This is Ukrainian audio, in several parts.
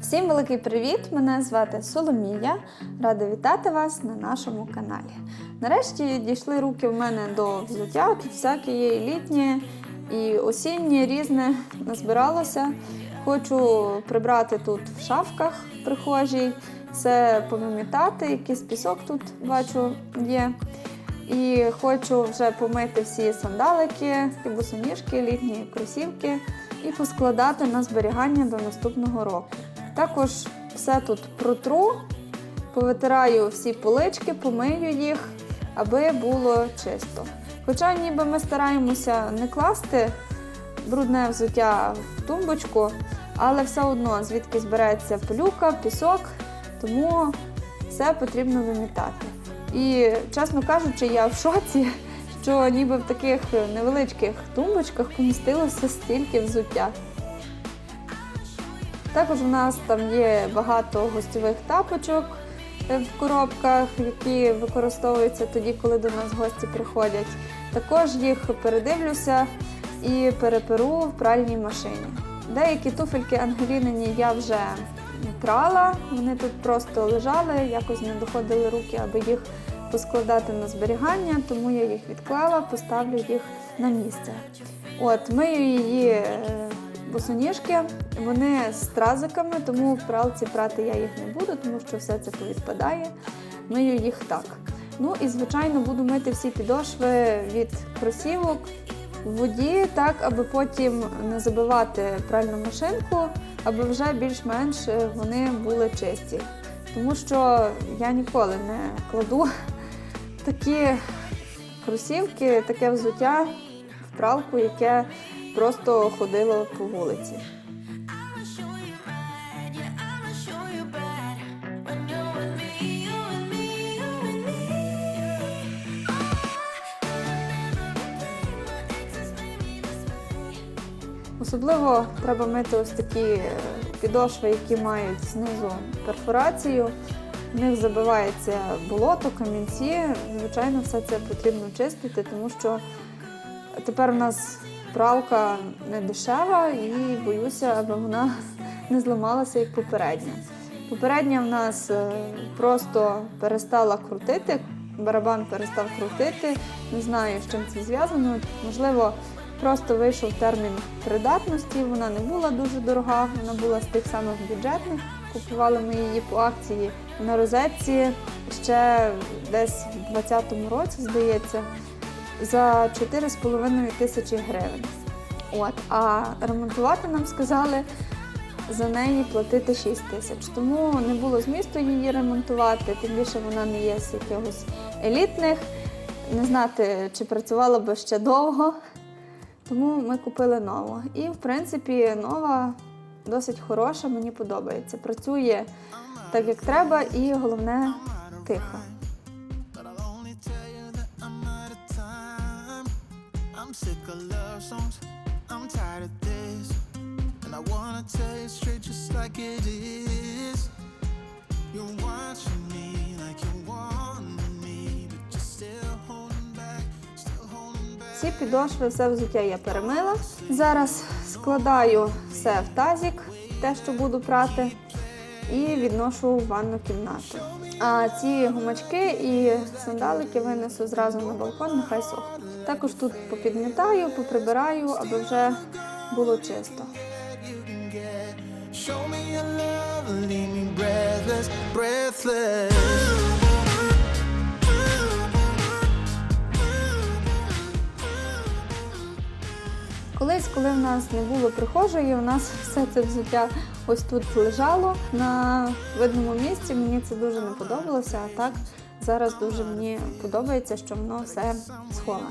Всім великий привіт! Мене звати Соломія. Рада вітати вас на нашому каналі. Нарешті дійшли руки в мене до взуття. Тут всяке є літнє, і осіннє, різне назбиралося. Хочу прибрати тут в шафках прихожій, все помімітати, якийсь пісок тут бачу є. І хочу вже помити всі сандалики, босоніжки, літні кросівки і поскладати на зберігання до наступного року. Також все тут протру, повитираю всі полички, помию їх, аби було чисто. Хоча ніби ми стараємося не класти брудне взуття в тумбочку, але все одно звідки збереться пилюка, пісок, тому все потрібно вимітати. І, чесно кажучи, я в шоці, що ніби в таких невеличких тумбочках помістилося стільки взуття. Також у нас там є багато гостьових тапочок е, в коробках, які використовуються тоді, коли до нас гості приходять. Також їх передивлюся і переперу в пральній машині. Деякі туфельки Ангелінині я вже прала, вони тут просто лежали, якось не доходили руки, аби їх поскладати на зберігання, тому я їх відклала, поставлю їх на місце. От, мию її е, босоніжки, вони з тразиками, тому в пралці прати я їх не буду, тому що все це повідпадає. Мию їх так. Ну і звичайно буду мити всі підошви від кросівок в воді, так аби потім не забивати пральну машинку, аби вже більш-менш е, вони були чисті. Тому що я ніколи не кладу такі кросівки, таке взуття в пралку, яке просто ходило по вулиці. Особливо треба мити ось такі е, підошви, які мають знизу перфорацію. В них забивається болото, камінці. Звичайно, все це потрібно чистити, тому що тепер у нас пралка не дешева і боюся, аби вона не зламалася як попередня. Попередня в нас е, просто перестала крутити, барабан перестав крутити. Не знаю, з чим це зв'язано. Можливо, просто вийшов термін придатності. Вона не була дуже дорога, вона була з тих самих бюджетних. Купували ми її по акції на розетці ще десь в 2020 році, здається, за 4,5 тисячі гривень. От, а ремонтувати нам сказали за неї платити 6 тисяч. Тому не було змісту її ремонтувати, тим більше вона не є з якихось елітних. Не знати, чи працювала би ще довго. Тому ми купили нову. І, в принципі, нова досить хороша, мені подобається. Працює так, як треба, і головне тихо. I'm sick of love songs. I'm tired of this. And I wanna tell you straight just like it is. You're watching me like you want me, but you're still holding back, still holding back. Ці підошви, все взуття я перемила. Зараз складаю все в тазик, те, що буду прати, і відношу в ванну кімнату. А ці гумачки і сандалики винесу зразу на балкон, нехай сохнуть. Також тут попідмітаю, поприбираю, аби вже було чисто. Колись, коли в нас не було прихожої, у нас все це взуття ось тут лежало на видному місці. Мені це дуже не подобалося. А так зараз дуже мені подобається, що воно все сховане.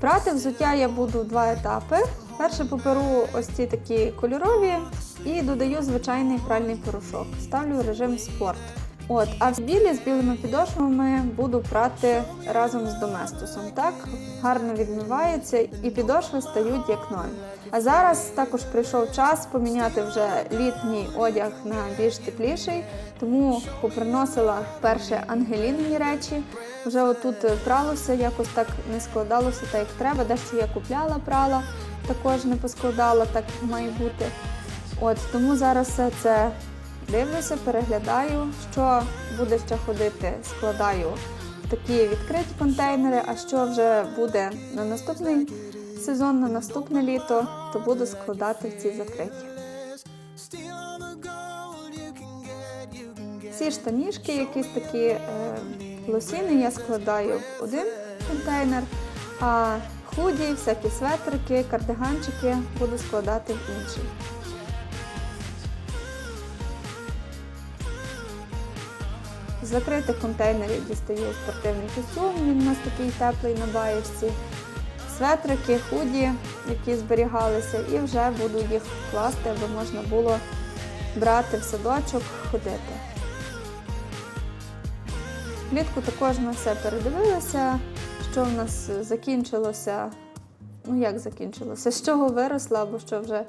Прати взуття я буду два етапи. Перше поперу ось ці такі кольорові і додаю звичайний пральний порошок. Ставлю режим спорт. От, а в білі з білими підошвами буду прати разом з доместосом. Так гарно відмивається і підошви стають як нові. А зараз також прийшов час поміняти вже літній одяг на більш тепліший, тому поприносила перше ангелінові речі. Вже отут пралося, якось так не складалося так, як треба. Дещо я купляла, прала, також не поскладала, так має бути. От тому зараз все це дивлюся, переглядаю, що буде ще ходити, складаю в такі відкриті контейнери. А що вже буде на наступний сезон, на наступне літо, то буду складати в ці закриті. Ці штанішки, якісь такі е, лосіни, я складаю в один контейнер, а худі, всякі светрики, кардиганчики буду складати в інший. Закритих контейнерів дістаю спортивний костюм, він у нас такий теплий на баєчці, светрики, худі, які зберігалися, і вже буду їх класти, аби можна було брати в садочок, ходити. Влітку також ми все передивилися, що в нас закінчилося. Ну, як закінчилося? З чого виросла, або що вже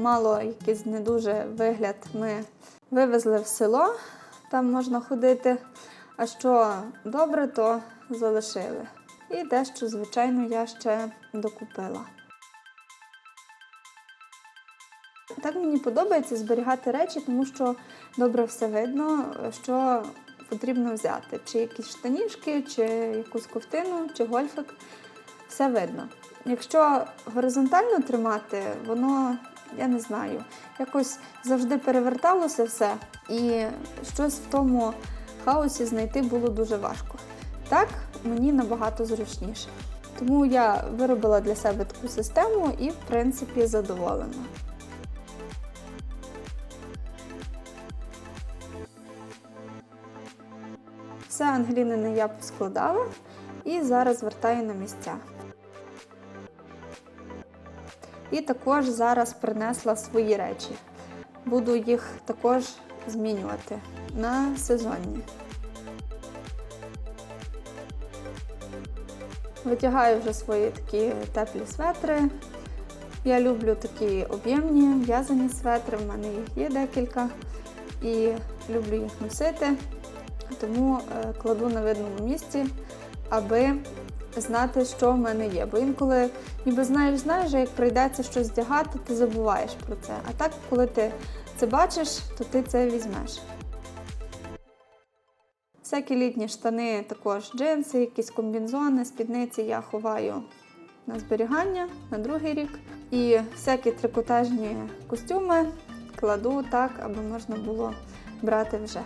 мало якийсь не дуже вигляд. Ми вивезли в село, там можна ходити. А що добре, то залишили. І дещо, звичайно, я ще докупила. Так мені подобається зберігати речі, тому що добре все видно, що потрібно взяти. Чи якісь штанішки, чи якусь ковтину, чи гольфик. Все видно. Якщо горизонтально тримати, воно, я не знаю, якось завжди переверталося все, і щось в тому хаосі знайти було дуже важко. Так мені набагато зручніше. Тому я виробила для себе таку систему і, в принципі, задоволена. Все Ангелінине я поскладала і зараз вертаю на місця. І також зараз принесла свої речі. Буду їх також змінювати на сезонні. Витягаю вже свої такі теплі светри. Я люблю такі об'ємні в'язані светри, в мене їх є декілька і люблю їх носити, тому е, кладу на видному місці, аби знати, що в мене є. Бо інколи ніби знаєш, знаєш, як прийдеться щось вдягати, ти забуваєш про це. А так, коли ти це бачиш, то ти це візьмеш. Всякі літні штани, також джинси, якісь комбінзони, спідниці я ховаю на зберігання на другий рік. І всякі трикотажні костюми кладу так, аби можна було брати вже.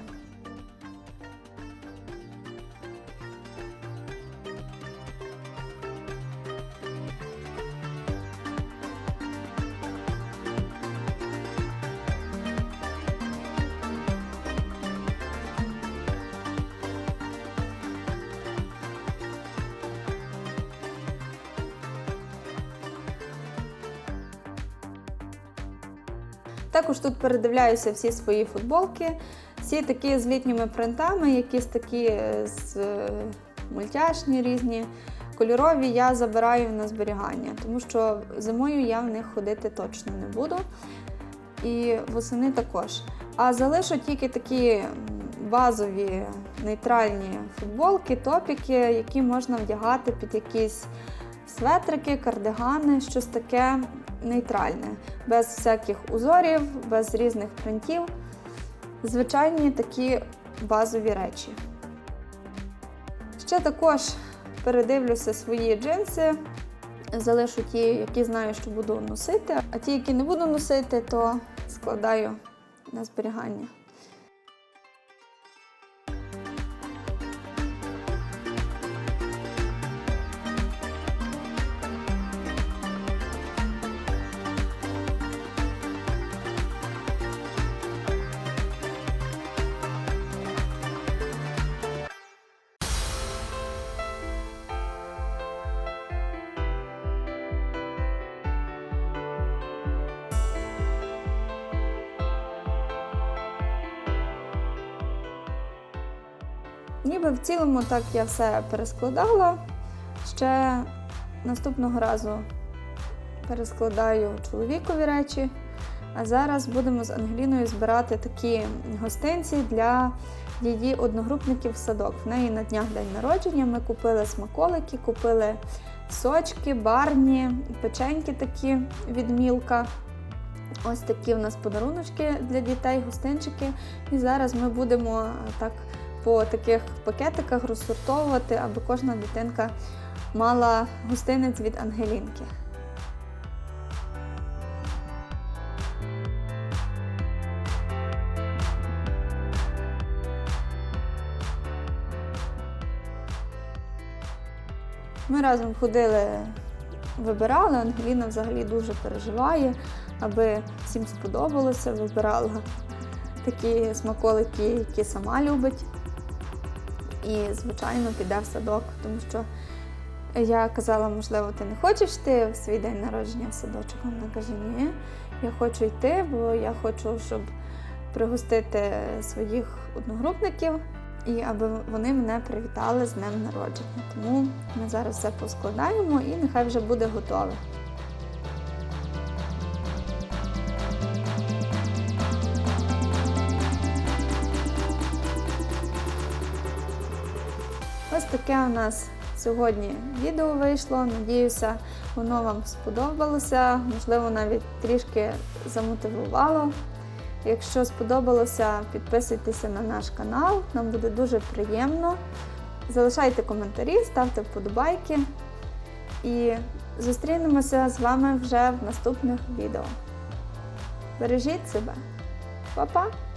Також тут передивляюся всі свої футболки, всі такі з літніми принтами, якісь такі е, з е, мультяшні різні. Кольорові я забираю на зберігання, тому що зимою я в них ходити точно не буду. І восени також. А залишу тільки такі базові нейтральні футболки, топіки, які можна вдягати під якісь светрики, кардигани, щось таке нейтральне, без всяких узорів, без різних принтів. Звичайні такі базові речі. Ще також передивлюся свої джинси, залишу ті, які знаю, що буду носити, а ті, які не буду носити, то складаю на зберігання. Ніби в цілому так я все перескладала. Ще наступного разу перескладаю чоловікові речі. А зараз будемо з Ангеліною збирати такі гостинці для її одногрупників в садок. В неї на днях день народження. Ми купили смаколики, купили сочки, барні, печеньки такі від мілка. Ось такі в нас подаруночки для дітей, гостинчики. І зараз ми будемо е, так по таких пакетиках розсортовувати, аби кожна дитинка мала гостинець від Ангелінки. Ми разом ходили, вибирали. Ангеліна взагалі дуже переживає, аби всім сподобалося. Вибирала такі смаколики, які сама любить. І, звичайно, піде в садок, тому що я казала, можливо, ти не хочеш йти в свій день народження в садочок. Вона каже, ні, я хочу йти, бо я хочу, щоб пригостити своїх одногрупників і аби вони мене привітали з днем народження. Тому ми зараз все поскладаємо і нехай вже буде готове. Таке у нас сьогодні відео вийшло. Надіюся, воно вам сподобалося, можливо, навіть трішки замотивувало. Якщо сподобалося, підписуйтеся на наш канал, нам буде дуже приємно. Залишайте коментарі, ставте вподобайки. І зустрінемося з вами вже в наступних відео. Бережіть себе. Па-па!